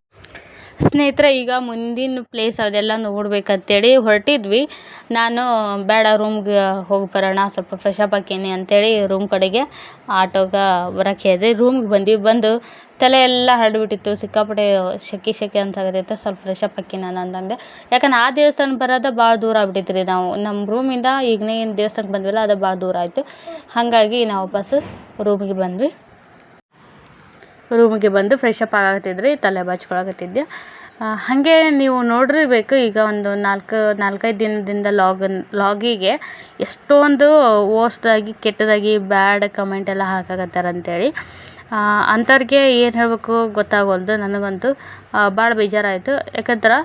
ಸ್ನೇಹಿತರೆ, ಈಗ ಮುಂದಿನ ಪ್ಲೇಸ್ ಅದೆಲ್ಲ ನೋಡ್ಬೇಕಂತೇಳಿ ಹೊರಟಿದ್ವಿ. ನಾನು, ಬೇಡ ರೂಮ್ಗೆ ಹೋಗಿ ಬರೋಣ, ಸ್ವಲ್ಪ ಫ್ರೆಶ್ ಅಪ್ ಹಾಕೀನಿ ಅಂತೇಳಿ ರೂಮ್ ಕಡೆಗೆ ಆಟೋಗ ಬರೋಕ್ಕೆ ಹೇಳಿದೆ ರೂಮ್ಗೆ ಬಂದ್ವಿ, ಬಂದು ತಲೆ ಎಲ್ಲ ಹರಡ್ಬಿಟ್ಟಿತ್ತು ಸಿಕ್ಕಾಪಟ್ಟೆ ಸೆಕೆ ಅಂತ ಅನ್ಸಾಕತ್ತೈತೆ, ಸ್ವಲ್ಪ ಫ್ರೆಶ್ ಅಪ್ ಹಾಕಿ ನಾನು ಅಂತಂದೆ ಯಾಕಂದ್ರೆ ಆ ದೇವಸ್ಥಾನ ಬರೋದು ಭಾಳ ದೂರ ಆಗ್ಬಿಟ್ಟಿತ್ತು ರೀ ನಾವು ನಮ್ಮ ರೂಮಿಂದ ಈಗನೇ ಏನು ದೇವಸ್ಥಾನಕ್ಕೆ ಬಂದ್ವಲ್ಲ, ಅದು ಭಾಳ ದೂರ ಆಯಿತು. ಹಾಗಾಗಿ ನಾವು ವಾಪಸ್ಸು ರೂಮಿಗೆ ಬಂದ್ವಿ. ರೂಮಿಗೆ ಬಂದು ಫ್ರೆಶ್ ಅಪ್ ಆಗತ್ತಿದ್ರಿ ತಲೆ ಬಾಚ್ಕೊಳಕತ್ತಿದ್ದೆ. ಹಾಗೆ ನೀವು ನೋಡಿರ್ಬೇಕು ಈಗ ಒಂದು ನಾಲ್ಕು, ನಾಲ್ಕೈದು ದಿನದಿಂದ ಲಾಗ್ ಲಾಗಿಗೆ ಎಷ್ಟೊಂದು ವೋಸ್ಟಾಗಿ ಕೆಟ್ಟದಾಗಿ ಬ್ಯಾಡ್ ಕಮೆಂಟ್ ಎಲ್ಲ ಹಾಕಕತ್ತಾರ ಅಂತೇಳಿ ಅಂಥವ್ರಿಗೆ ಏನು ಹೇಳಬೇಕು ಗೊತ್ತಾಗೋಲ್ದು ನನಗಂತೂ. ಭಾಳ ಬೇಜಾರಾಯಿತು. ಯಾಕಂದ್ರೆ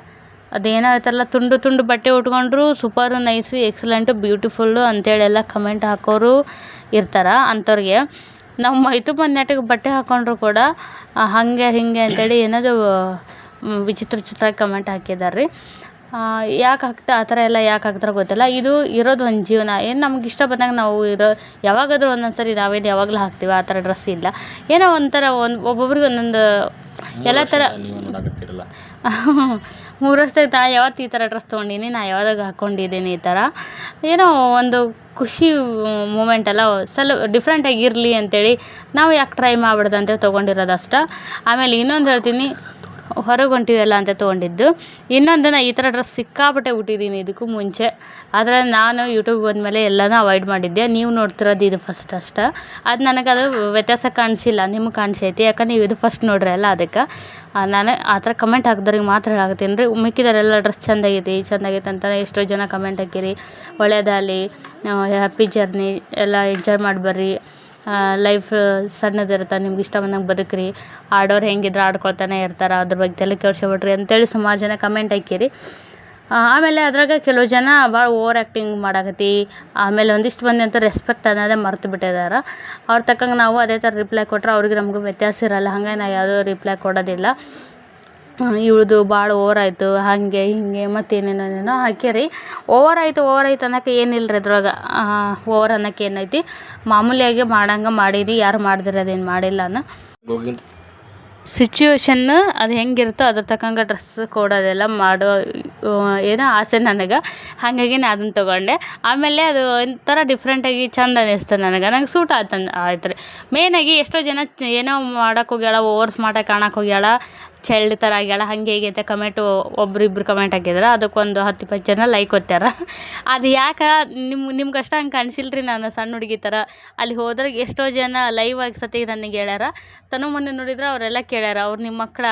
ಅದೇನೋ ತುಂಡು ತುಂಡು ಬಟ್ಟೆ ಉಟ್ಕೊಂಡ್ರು ಸೂಪರ್ ನೈಸು ಎಕ್ಸಲೆಂಟು ಬ್ಯೂಟಿಫುಲ್ಲು ಅಂತೇಳಿ ಎಲ್ಲ ಕಮೆಂಟ್ ಹಾಕೋರು ಇರ್ತಾರೆ ಅಂಥವ್ರಿಗೆ ನಾವು ಮೈತು ನೆಟ್ಟಗೆ ಬಟ್ಟೆ ಹಾಕ್ಕೊಂಡ್ರು ಕೂಡ ಹಾಗೆ ಹೀಗೆ ಅಂತೇಳಿ ಏನಾದರೂ ವಿಚಿತ್ರ ವಿಚಿತ್ರ ಕಮೆಂಟ್ ಹಾಕಿದ್ದಾರೆ ರೀ ಯಾಕೆ ಹಾಕ್ತಾ ಆ ಥರ ಎಲ್ಲ ಯಾಕೆ ಹಾಕ್ತಾರೆ ಗೊತ್ತಿಲ್ಲ. ಇದು ಇರೋದು ಒಂದು ಜೀವನ. ಏನು ನಮ್ಗೆ ಇಷ್ಟ ಬಂದಾಗ ನಾವು ಇರೋ ಯಾವಾಗಾದರೂ ಒಂದೊಂದು ಸರಿ ನಾವೇನು ಯಾವಾಗಲೂ ಹಾಕ್ತೀವಿ ಆ ಥರ ಡ್ರೆಸ್ ಇಲ್ಲ. ಏನೋ ಒಂಥರ ಒಂದು ಒಬ್ಬೊಬ್ರಿಗೆ ಒಂದೊಂದು ಎಲ್ಲ ಥರ ಮೂರು ವರ್ಷದಾಗ ನಾ ಯಾವತ್ತು ಈ ಥರ ಡ್ರೆಸ್ ತೊಗೊಂಡೀನಿ, ನಾ ಯಾವಾಗ ಹಾಕ್ಕೊಂಡಿದ್ದೀನಿ ಈ ಥರ. ಏನೋ ಒಂದು ಖುಷಿ ಮೂಮೆಂಟ್ ಅಲ್ಲ, ಸಲ ಡಿಫ್ರೆಂಟಾಗಿ ಇರಲಿ ಅಂತೇಳಿ ನಾವು ಯಾಕೆ ಟ್ರೈ ಮಾಡ್ಬಾರ್ದು ಅಂತೇಳಿ ತೊಗೊಂಡಿರೋದು ಅಷ್ಟೇ ಆಮೇಲೆ ಇನ್ನೊಂದು ಹೇಳ್ತೀನಿ ಹೊರಗೆ ಹೊಂಟಿವಲ್ಲ ಅಂತ ತೊಗೊಂಡಿದ್ದು. ಇನ್ನೊಂದು ನಾ ಈ ಥರ ಡ್ರೆಸ್ ಸಿಕ್ಕಾಪಟ್ಟೆ ಉಟ್ಟಿದ್ದೀನಿ ಇದಕ್ಕೂ ಮುಂಚೆ. ಆದರೆ ನಾನು ಯೂಟ್ಯೂಬ್ ಬಂದಮೇಲೆ ಎಲ್ಲನೂ ಅವಾಯ್ಡ್ ಮಾಡಿದ್ದೆ. ನೀವು ನೋಡ್ತಿರೋದು ಇದು ಫಸ್ಟ್ ಅಷ್ಟೇ. ಅದು ನನಗೆ ಅದು ವ್ಯತ್ಯಾಸ ಕಾಣಿಸಿಲ್ಲ. ನಿಮ್ಗೆ ಕಾಣಿಸೈತಿ. ಯಾಕಂದ್ರೆ ನೀವು ಇದು ಫಸ್ಟ್ ನೋಡ್ರಿ ಅಲ್ಲ ಅದಕ್ಕೆ ನಾನು ಆ ಥರ ಕಮೆಂಟ್ ಹಾಕಿದವ್ರಿಗೆ ಮಾತ್ರ ಹೇಳಾಕತ್ತೀನಿ. ರೀ ಮಿಕ್ಕಿದವರೆಲ್ಲ ಡ್ರೆಸ್ ಚೆಂದಾಗೈತಿ ಚೆಂದಾಗೈತೆ ಅಂತ ಎಷ್ಟೋ ಜನ ಕಮೆಂಟ್ ಹಾಕಿರಿ. ಒಳ್ಳೆಯದಾಗಲಿ ಹ್ಯಾಪಿ ಜರ್ನಿ ಎಲ್ಲ ಎಂಜಾಯ್ ಮಾಡಿ ಬರ್ರಿ ಲೈಫ್ ಸಣ್ಣದಿರುತ್ತೆ ನಿಮ್ಗೆ ಇಷ್ಟ ಬಂದಂಗೆ ಬದುಕ್ರಿ. ಆಡೋರು ಹೆಂಗಿದ್ರೆ ಆಡ್ಕೊಳ್ತಾನೆ ಇರ್ತಾರೆ, ಅದ್ರ ಬಗ್ಗೆ ತಲೆ ಕೆಡ್ಸ್ಕೊಬೇಡ್ರಿ ಅಂತೇಳಿ ಸುಮಾರು ಜನ ಕಮೆಂಟ್ ಹಾಕಿರಿ ಆಮೇಲೆ ಅದ್ರಾಗ ಕೆಲವು ಜನ ಭಾಳ ಓವರ್ ಆ್ಯಕ್ಟಿಂಗ್ ಮಾಡಾಕತ್ತಿ. ಆಮೇಲೆ ಒಂದಿಷ್ಟು ಮಂದಿ ಅಂತೂ ರೆಸ್ಪೆಕ್ಟ್ ಅನ್ನೋದೇ ಮರ್ತು ಬಿಟ್ಟಿದ್ದಾರೆ ಅವ್ರ ತಕ್ಕಂಗೆ ನಾವು ಅದೇ ಥರ ರಿಪ್ಲೈ ಕೊಟ್ಟರೆ ಅವ್ರಿಗೆ ನಮಗೂ ವ್ಯತ್ಯಾಸ ಇರಲ್ಲ. ಹಾಗೆ ನಾ ಯಾವುದೂ ರಿಪ್ಲೈ ಕೊಡೋದಿಲ್ಲ. ಇವಳದು ಭಾಳ ಓವರ್ ಆಯಿತು ಹಾಗೆ ಹೀಗೆ ಮತ್ತು ಏನೇನೋ ಏನೇನೋ ಹಾಕ್ಯಾರಿ. ಓವರ್ ಆಯಿತು ಓವರ್ ಆಯ್ತು ಅನ್ನೋಕೆ ಏನಿಲ್ಲ ರೀ ಅದ್ರೊಳಗೆ ಓವರ್ ಅನ್ನೋಕೆ ಏನೈತಿ? ಮಾಮೂಲಿಯಾಗಿ ಮಾಡಂಗೆ ಮಾಡಿದಿ ಯಾರು ಮಾಡಿದ್ರೆ ಅದೇನು ಮಾಡಿಲ್ಲ ನಾನು ಸಿಚುವೇಶನ್ನು ಸಿಚುವೇಶನ್ ಅದು ಹೆಂಗಿರುತ್ತೋ ಅದ್ರ ತಕ್ಕಂಗೆ ಡ್ರೆಸ್ ಕೊಡೋದೆಲ್ಲ ಮಾಡೋ ಏನೋ ಆಸೆ ನನಗೆ. ಹಾಗಾಗಿ ನಾನು ಅದನ್ನು ತೊಗೊಂಡೆ. ಆಮೇಲೆ ಅದು ಒಂಥರ ಡಿಫ್ರೆಂಟಾಗಿ ಚಂದ ಅನ್ನಿಸ್ತು ನನಗೆ. ನಂಗೆ ಸೂಟ್ ಆಯ್ತು ಆಯ್ತು ರೀ ಮೇನಾಗಿ ಎಷ್ಟೋ ಜನ ಏನೋ ಮಾಡೋಕೆ ಹೋಗ್ಯಾಳ ಓವರ್ ಸ್ಮಾರ್ಟಾಗಿ ಕಾಣಕ್ಕೆ ಹೋಗ್ಯಾಳ. ಚಳ್ಳಿ ಥರ ಆಗ್ಯಾಳ. ಹಾಗೆ ಹೀಗೆ ಅಂತ ಕಮೆಂಟು ಒಬ್ರು ಇಬ್ರು ಕಮೆಂಟ್ ಹಾಕಿದ್ರೆ. ಅದಕ್ಕೊಂದು ಹತ್ತು, ಇಪ್ಪತ್ತು ಜನ ಲೈಕ್ ಕೊಟ್ಟಾರ *laughs* ಅದು ಯಾಕೆ ನಿಮ್ಮ ನಿಮ್ಗೆ ಅಷ್ಟು ಹಂಗೆ ಕಾಣಿಸಿಲ್ಲ ರೀ ನಾನು ಸಣ್ಣ ಹುಡುಗಿ ಥರ ಅಲ್ಲಿ ಹೋದ್ರೆ ಎಷ್ಟೋ ಜನ ಲೈವ್ ಆಗಿ ಸತಿ ನನಗೆ ಹೇಳ್ಯಾರ. ತನು ಮೊನ್ನೆ ನೋಡಿದ್ರೆ ಅವರೆಲ್ಲ ಕೇಳ್ಯಾರ. ಅವ್ರು ನಿಮ್ಮ ಮಕ್ಕಳ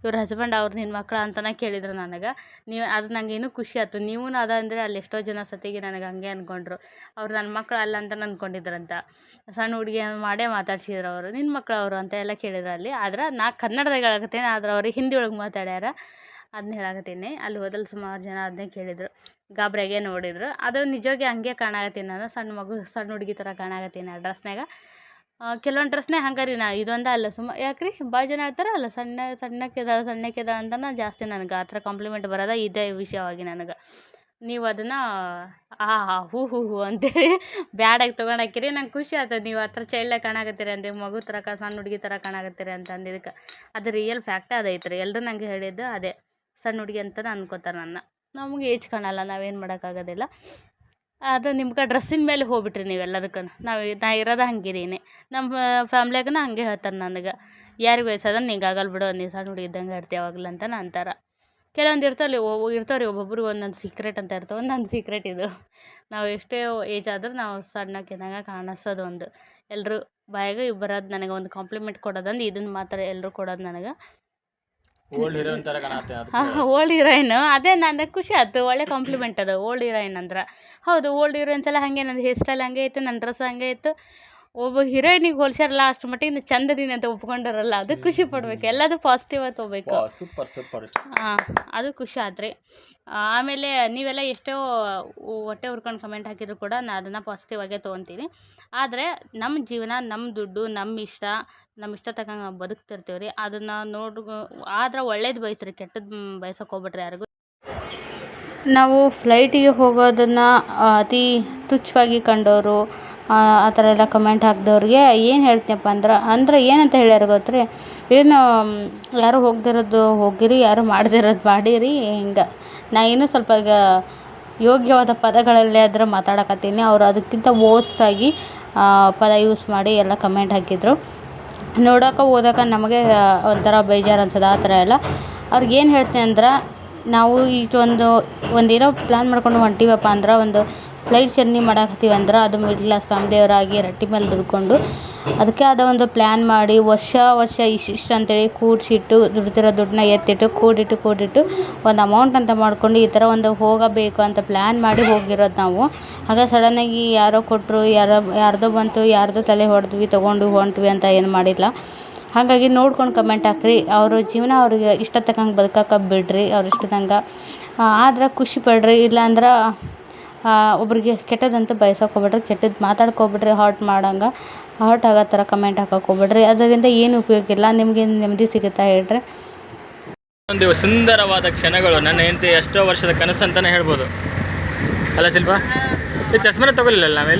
ಇವ್ರ ಹಸ್ಬೆಂಡ್ ಅವ್ರು ನಿನ್ನ ಮಕ್ಕಳ ಅಂತಲೇ ಕೇಳಿದ್ರು ನನಗೆ. ನೀವು, ಅದು ನಂಗೆ ಇನ್ನೂ ಖುಷಿ ಆಯ್ತು ನೀವು ಅದ ಅಂದರೆ ಅಲ್ಲಿ ಎಷ್ಟೋ ಜನ ಸತಿಗೆ ನನಗೆ ಹಂಗೆ ಅಂದ್ಕೊಂಡ್ರು ಅವ್ರು ನನ್ನ ಮಕ್ಕಳು ಅಲ್ಲ ಅಂತ ಅಂದ್ಕೊಂಡಿದ್ರಂತ ಸಣ್ಣ ಹುಡುಗಿ ಮಾಡೇ ಮಾತಾಡ್ಸಿದ್ರು ಅವರು. ನಿನ್ನ ಮಕ್ಳು ಅವರು ಅಂತ ಎಲ್ಲ ಕೇಳಿದ್ರು ಅಲ್ಲಿ. ಆದ್ರೆ ನಾ ಕನ್ನಡದಾಗ ಹೇಳಕತ್ತೀನಿ, ಆದ್ರೆ ಅವ್ರಿಗೆ ಹಿಂದಿ ಒಳಗೆ ಮಾತಾಡ್ಯಾರ. ಅದನ್ನ ಹೇಳಕತ್ತೀನಿ. ಅಲ್ಲಿ ಹೋದಲ್ಲಿ ಸುಮಾರು ಜನ ಅದನ್ನೇ ಕೇಳಿದರು. ಗಾಬರಿಯಾಗೆ ನೋಡಿದ್ರು. ಅದು ನಿಜವಾಗಿ ಹಂಗೆ ಕಾಣಕತ್ತೀನಿ ನಾನು. ಸಣ್ಣ ಮಗು, ಸಣ್ಣ ಹುಡುಗಿ ಥರ ಕಾಣಕತ್ತೀನಿ ಆ ಡ್ರೆಸ್ನಾಗ ಕೆಲವೊಂದು ಡ್ರೆಸ್ನೇ ಹಂಗೆ ರೀ ನಾ ಇದೊಂದ ಅಲ್ಲ ಸುಮ್ಮ ಯಾಕೆ ರೀ ಭಾಳ ಜನ ಹೇಳ್ತಾರೆ ಅಲ್ಲ, ಸಣ್ಣ, ಸಣ್ಣಕ್ಕಿದಾಳೆ ಸಣ್ಣಕ್ಕಿದಾಳೆ ಅಂತ ಜಾಸ್ತಿ ನನಗೆ ಆ ಥರ ಕಾಂಪ್ಲಿಮೆಂಟ್ ಬರೋದ ಇದೇ ವಿಷಯವಾಗಿ ನನಗೆ. ನೀವು ಅದನ್ನು, ಆ ಹಾ, ಹೂ ಹೂ ಅಂತೇಳಿ ಬ್ಯಾಡಾಗಿ ತೊಗೊಂಡಾಕಿರಿ, ನಂಗೆ ಖುಷಿ ಆಯ್ತದೆ. ನೀವು ಹತ್ರ ಥರ ಚೈಲ್ಡಾಗಿ ಕಾಣಕತ್ತೀರಿ ಮಗು ಥರ ಸಣ್ಣ ಹುಡುಗಿ ಥರ ಕಾಣಕತ್ತೀರಿ ಅಂತ ಅಂದಿದ್ದಕ್ಕೆ ಅದು ರಿಯಲ್ ಫ್ಯಾಕ್ಟ್ ಅದೈತ್ರಿ. ಎಲ್ಲರೂ ನಂಗೆ ಹೇಳಿದ್ದು ಅದೇ. ಸಣ್ಣ ಹುಡುಗಿ ಅಂತಲೇ ಅನ್ಕೋತಾರೆ ನನ್ನ. ನಮಗೆ ಏಜ್ ಕಾಣಲ್ಲ, ನಾವೇನು ಮಾಡೋಕ್ಕಾಗೋದಿಲ್ಲ ಅದು ನಿಮ್ಗೆ ಡ್ರೆಸ್ಸಿನ ಮೇಲೆ ಹೋಗ್ಬಿಟ್ರಿ ನೀವು ಎಲ್ಲದಕ್ಕೂ ನಾವು, ನಾ ಇರೋದು ಹಂಗಿದ್ದೀನಿ ನಮ್ಮ ಫ್ಯಾಮ್ಲಿಯಾಗನ ಹಂಗೆ ಹೇಳ್ತಾರೆ ನನಗೆ. ಯಾರಿಗೆ ವಯಸ್ಸಾದ ನಿಂಗೆ ಆಗಲ್ಲ ಬಿಡು ನೀ ಸಣ್ಣ ಹುಡುಗಿ ಇದ್ದಂಗೆ ಯಾವಾಗಲೂ ಅಂತ ಅಂತಾರೆ. ಕೆಲವೊಂದು ಇರ್ತಾರೆ ಓ ಇರ್ತಾವೆ ರೀ ಒಬ್ಬೊಬ್ರಿಗೆ ಒಂದೊಂದು ಸೀಕ್ರೆಟ್ ಅಂತ ಇರ್ತವೆ ಒಂದೊಂದು ಸೀಕ್ರೆಟ್ ಇದು. ನಾವು ಎಷ್ಟೇ ಏಜ್ ಆದರೂ ನಾವು ಸಣ್ಣಕ್ಕಿದ್ದಂಗೆ ಕಾಣಿಸೋದು ಒಂದು. ಎಲ್ಲರೂ ಬಾಯಾಗ ಬರೋದು ನನಗೆ ಒಂದು ಕಾಂಪ್ಲಿಮೆಂಟ್ ಕೊಡೋದಂದು ಇದನ್ನು ಮಾತ್ರ ಎಲ್ಲರೂ ಕೊಡೋದು ನನಗೆ. ಹೀರೋಯಿನ್ ಓಲ್ಡ್ ಹೀರೋಯಿನ್ ಅದೇ ನನಗೆ ಖುಷಿ ಆಯ್ತು ಒಳ್ಳೆ ಕಾಂಪ್ಲಿಮೆಂಟ್ ಅದು ಓಲ್ಡ್ ಹೀರೋಯಿನ್ ಅಂದ್ರೆ. ಹೌದು ಓಲ್ಡ್ ಹೀರೋಯಿನ್ಸ್ ಎಲ್ಲ ಹಾಗೆ ನನ್ನ ಹೇರ್ ಸ್ಟೈಲ್ ಹಂಗೆ ಇತ್ತು ನನ್ನ ಡ್ರೆಸ್ ಹಂಗೆ ಇತ್ತು. ಒಬ್ಬ ಹೀರೋಯಿನಿಗೆ ಹೋಲ್ಸ್ಯಾರಲ್ಲ ಅಷ್ಟು ಮಟ್ಟಿಗೆ ಚಂದದಿನ ಚಂದದೀನಿ ಅಂತ ಒಪ್ಕೊಂಡಾರಲ್ಲ ಅದು ಖುಷಿ ಪಡ್ಬೇಕು. ಎಲ್ಲದು ಪಾಸಿಟಿವ್ ಆಗಿ ತೊಗೋಬೇಕು. ಸೂಪರ್ ಸೂಪರ್ ಹಾಂ ಅದು ಖುಷಿ ಆತ್ರಿ. ಆಮೇಲೆ ನೀವೆಲ್ಲ ಎಷ್ಟೋ ಹೊಟ್ಟೆ ಹುರ್ಕೊಂಡು ಕಮೆಂಟ್ ಹಾಕಿದ್ರು ಕೂಡ ನಾನು ಅದನ್ನು ಪಾಸಿಟಿವ್ ಆಗೇ ತೊಗೊತೀನಿ ಆದರೆ ನಮ್ಮ ಜೀವನ ನಮ್ಮ ದುಡ್ಡು ನಮ್ಮ ಇಷ್ಟ ನಮ್ಮ ಇಷ್ಟ ತಕ್ಕಂಗೆ ಬದುಕ್ತಿರ್ತೀವಿ ರೀ ಅದನ್ನು ನೋಡ್ ಆದ್ರೆ ಒಳ್ಳೇದು ಬಯಸ್ರಿ ಕೆಟ್ಟದ್ದು ಬಯಸಕ್ಕೆ ಹೋಗ್ಬಿಟ್ರೆ ಯಾರಿಗೂ. ನಾವು ಫ್ಲೈಟಿಗೆ ಹೋಗೋದನ್ನು ಅತಿ ತುಚ್ಛವಾಗಿ ಕಂಡವರು ಆ ಥರ ಎಲ್ಲ ಕಮೆಂಟ್ ಹಾಕಿದವ್ರಿಗೆ ಏನು ಹೇಳ್ತೀನಪ್ಪ ಅಂದ್ರೆ ಅಂದ್ರೆ ಏನಂತ ಹೇಳ್ಯಾರ ಗೊತ್ತ್ರಿ? ಏನು ಯಾರು ಹೋಗ್ದಿರೋದು ಹೋಗಿರಿ, ಯಾರು ಮಾಡದಿರೋದು ಮಾಡಿರಿ, ಹಿಂಗೆ. ನಾ ಇನ್ನೂ ಸ್ವಲ್ಪ ಈಗ ಯೋಗ್ಯವಾದ ಪದಗಳಲ್ಲಿ ಆದ್ರೆ ಮಾತಾಡಕತ್ತೀನಿ. ಅವ್ರು ಅದಕ್ಕಿಂತ ವೋಸ್ಟಾಗಿ ಪದ ಯೂಸ್ ಮಾಡಿ ಎಲ್ಲ ಕಮೆಂಟ್ ಹಾಕಿದರು. ನೋಡೋಕೆ ಓದೋಕೆ ನಮಗೆ ಒಂಥರ ಬೇಜಾರು ಅನ್ಸೋದು ಆ ಥರ ಎಲ್ಲ. ಅವ್ರಿಗೆ ಏನು ಹೇಳ್ತೀನಿ ಅಂದ್ರೆ, ನಾವು ಇಷ್ಟೊಂದು ಒಂದೇನೋ ಪ್ಲ್ಯಾನ್ ಮಾಡ್ಕೊಂಡು ಹೊಂಟೀವಪ್ಪ ಅಂದ್ರೆ, ಒಂದು ಫ್ಲೈಟ್ ಜರ್ನಿ ಮಾಡಕತ್ತೀವಿ ಅಂದ್ರೆ ಅದು ಮಿಡ್ಲ್ ಕ್ಲಾಸ್ ಫ್ಯಾಮ್ಲಿಯವರಾಗಿ ರಟ್ಟಿ ಮೇಲೆ ದುಡ್ಕೊಂಡು ಅದಕ್ಕೆ ಆದ ಒಂದು ಪ್ಲ್ಯಾನ್ ಮಾಡಿ ವರ್ಷ ವರ್ಷ ಇಷ್ಟಿಷ್ಟು ಅಂತೇಳಿ ಕೂಡಿಸಿಟ್ಟು ದುಡ್ದಿರೋ ದುಡ್ಡನ್ನ ಎತ್ತಿಟ್ಟು ಕೂಡಿಟ್ಟು ಕೂಡಿಟ್ಟು ಒಂದು ಅಮೌಂಟ್ ಅಂತ ಮಾಡ್ಕೊಂಡು ಈ ಥರ ಒಂದು ಹೋಗಬೇಕು ಅಂತ ಪ್ಲ್ಯಾನ್ ಮಾಡಿ ಹೋಗಿರೋದು ನಾವು. ಆಗ ಸಡನ್ನಾಗಿ ಯಾರೋ ಕೊಟ್ಟರು ಯಾರೋ, ಯಾರ್ದೋ ಬಂತು, ಯಾರ್ದೋ ತಲೆ ಹೊಡೆದ್ವಿ, ತೊಗೊಂಡು ಹೊಂಟ್ವಿ ಅಂತ ಏನು ಮಾಡಿಲ್ಲ. ಹಾಗಾಗಿ ನೋಡ್ಕೊಂಡು ಕಮೆಂಟ್ ಹಾಕ್ರಿ. ಅವ್ರ ಜೀವನ ಅವ್ರಿಗೆ ಇಷ್ಟ ತಕ್ಕಂಗೆ ಬದುಕಕ್ಕೆ ಬಿಡ್ರಿ. ಅವ್ರ ಇಷ್ಟದಂಗೆ ಆದ್ರೆ ಖುಷಿ ಪಡ್ರಿ. ಇಲ್ಲಾಂದ್ರೆ ಒಬ್ರಿಗೆ ಕೆಟ್ಟದಂತ ಬಯಸಕ್ಕೆ ಹೋಗ್ಬೇಡ್ರಿ ಕೆಟ್ಟದ್ದು ಮಾತಾಡಕ್ಕೆ ಹೋಗ್ಬೇಡ್ರಿ ಹರ್ಟ್ ಮಾಡಂಗೆ ಹರ್ಟ್ ಆಗೋ ಥರ ಕಮೆಂಟ್ ಹಾಕಕ್ಕೆ ಹೋಗ್ಬೇಡ್ರಿ. ಅದರಿಂದ ಏನು ಉಪಯೋಗ ಇಲ್ಲ, ನಿಮಗೆ ನೆಮ್ಮದಿ ಸಿಗುತ್ತಾ ಹೇಳ್ರಿ. ಒಂದು ಸುಂದರವಾದ ಕ್ಷಣಗಳು, ನನ್ನ ಹೆಂಡತಿ ಎಷ್ಟೋ ವರ್ಷದ ಕನಸು ಅಂತಲೇ ಹೇಳ್ಬೋದು. ಅಲ್ಲ ಶಿಲ್ಪ? ಈ ಚಸ್ಮನೆ ತಗೊಳ್ಳಿಲ್ಲ ನಾವೆಲ್ಲಿ